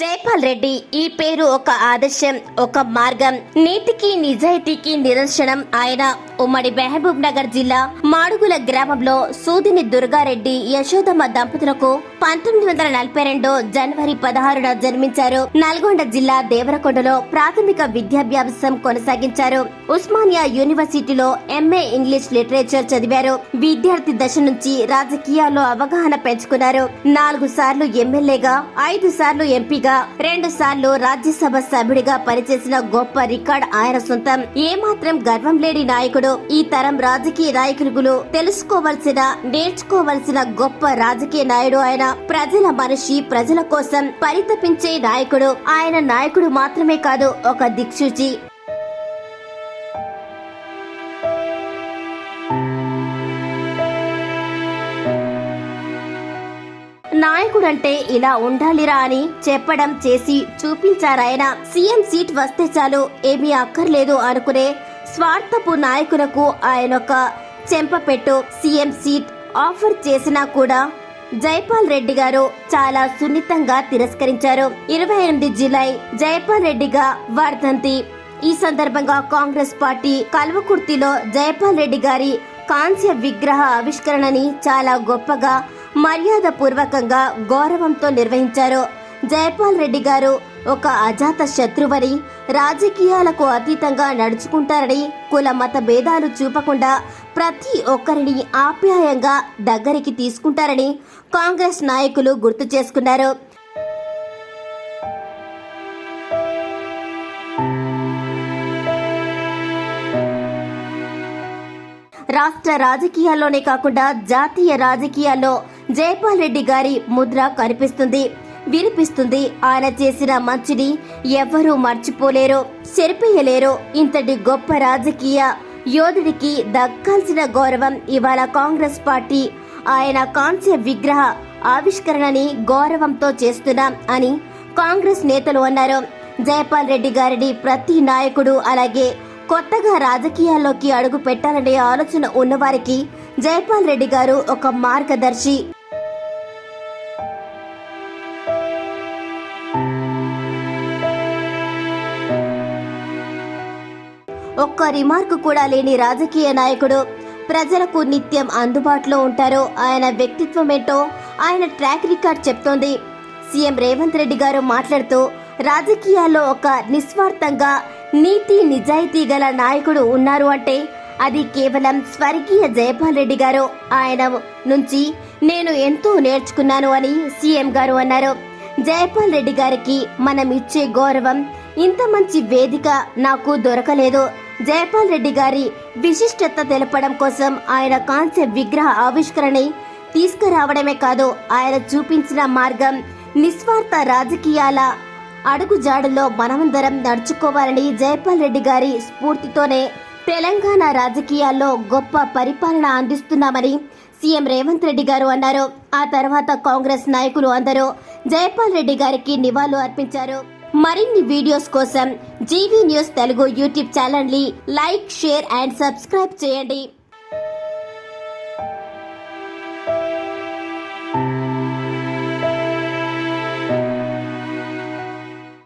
జైపాల్ రెడ్డి ఈ పేరు ఒక ఆదర్శం ఒక మార్గం. నీతికి నిజాయితీకి నిదర్శనం. ఆయన ఉమ్మడి మహబూబ్ నగర్ జిల్లా మాడుగుల గ్రామంలో సూదిని దుర్గారెడ్డి యశోదమ్మ దంపతులకు పంతొమ్మిది వందల నలభై రెండు జనవరి పదహారున జన్మించారు. నల్గొండ జిల్లా దేవరకొండలో ప్రాథమిక విద్యాభ్యాసం కొనసాగించారు. ఉస్మానియా యూనివర్సిటీలో ఎంఏ ఇంగ్లీష్ లిటరేచర్ చదివారు. విద్యార్థి దశ నుంచి రాజకీయాల్లో అవగాహన పెంచుకున్నారు. నాలుగు సార్లు ఎమ్మెల్యేగా ఐదు సార్లు ఎంపీగా రెండు సార్లు రాజ్యసభ సభ్యుడిగా పనిచేసిన గొప్ప రికార్డ్ ఆయన సొంతం. ఏమాత్రం గర్వం లేని నాయకుడు ఈ తరం రాజకీయ నాయకులు తెలుసుకోవలసిన నేర్చుకోవలసిన గొప్ప రాజకీయ నాయుడు ఆయన ప్రజల మనిషి ప్రజల కోసం పరితపించే నాయకుడు. ఆయన నాయకుడు మాత్రమే కాదు ఒక దిక్సూచి. నాయకుడంటే ఇలా ఉండాలిరా అని చెప్పడం చేసి చూపించారాయన. సీఎం సీట్ వస్తే చాలు ఏమీ అక్కర్లేదు అనుకునే స్వార్థపు నాయకులకు ఆయనొక చెంపపెట్టు సీఎం సీట్ ఆఫర్ చేసినా కూడా జైపాల్ రెడ్డి గారు చాలా సున్నితంగా తిరస్కరించారు. ఇరవై ఎనిమిది జులై జైపాల్ రెడ్డిగా వర్ధంతి. ఈ సందర్భంగా కాంగ్రెస్ పార్టీ కల్వకుర్తిలో జయపాల్ రెడ్డి గారి కాంస్య విగ్రహ ఆవిష్కరణని చాలా గొప్పగా మర్యాద పూర్వకంగా గౌరవంతో నిర్వహించారు. జయపాల్ రెడ్డి గారు ఒక అజాత శత్రువని రాజకీయాలకు అతీతంగా నడుచుకుంటారని కుల మత భేదాలు చూపకుండా ప్రతి ఒక్కరిని ఆప్యాయంగా దగ్గరికి తీసుకుంటారని కాంగ్రెస్ నాయకులు గుర్తు చేసుకున్నారు. రాష్ట్ర రాజకీయాల్లోనే కాకుండా జాతీయ రాజకీయాల్లో జైపాల్ రెడ్డి గారి ముద్ర కనిపిస్తుంది. వినిపిస్తుంది. ఆయన చేసిన మంచిని ఎవ్వరూ మర్చిపోలేరు చెరిపేయలేరు. ఇంతటి గొప్ప రాజకీయ యోధుడికి దక్కాల్సిన గౌరవం ఇవాళ కాంగ్రెస్ పార్టీ. ఆయన కాంస్య విగ్రహ ఆవిష్కరణని గౌరవంతో చేస్తున్నాం అని కాంగ్రెస్ నేతలు అన్నారు. జయపాల్ రెడ్డి గారిని ప్రతి నాయకుడు అలాగే కొత్తగా రాజకీయాల్లోకి అడుగు పెట్టాలనే ఆలోచన ఉన్నవారికి జయపాల్ రెడ్డి గారు ఒక మార్గదర్శి. ఒక్క రిమార్క్ కూడా లేని రాజకీయ నాయకుడు. ప్రజలకు నిత్యం అందుబాటులో ఉంటారు ఆయన వ్యక్తిత్వం ఏంటో ఆయన ట్రాక్ రికార్డ్ చెప్తోంది. సీఎం రేవంత్ రెడ్డి గారు మాట్లాడుతూ రాజకీయాల్లో ఒక నిస్వార్థంగా నీతి నిజాయితీ గల నాయకుడు ఉన్నారు అంటే అది కేవలం స్వర్గీయ జయపాల్ రెడ్డి గారు ఆయన నుంచి నేను ఎంతో నేర్చుకున్నాను అని సీఎం గారు అన్నారు. జయపాల్ రెడ్డి గారికి మనం ఇచ్చే గౌరవం ఇంత మంచి వేదిక నాకు దొరకలేదు. జయపాల్ రెడ్డి గారి విశిష్టత తెలపడం కోసం ఆయన కాంస్య విగ్రహ ఆవిష్కరణని తీసుకురావడమే కాదు ఆయన చూపించిన మార్గం నిస్వార్థ రాజకీయాల అడుగుజాడులో మనమందరం నడుచుకోవాలని జయపాల్ రెడ్డి గారి స్ఫూర్తితోనే తెలంగాణ రాజకీయాల్లో గొప్ప పరిపాలన అందిస్తున్నామని సీఎం రేవంత్ రెడ్డి గారు అన్నారు. ఆ తర్వాత కాంగ్రెస్ నాయకులు అందరూ జయపాల్ రెడ్డి గారికి నివాళులు అర్పించారు. మరిన్ని వీడియోస్ కోసం జీవీ న్యూస్ తెలుగు యూట్యూబ్ ఛానల్ని లైక్ షేర్ అండ్ సబ్స్క్రైబ్ చేయండి.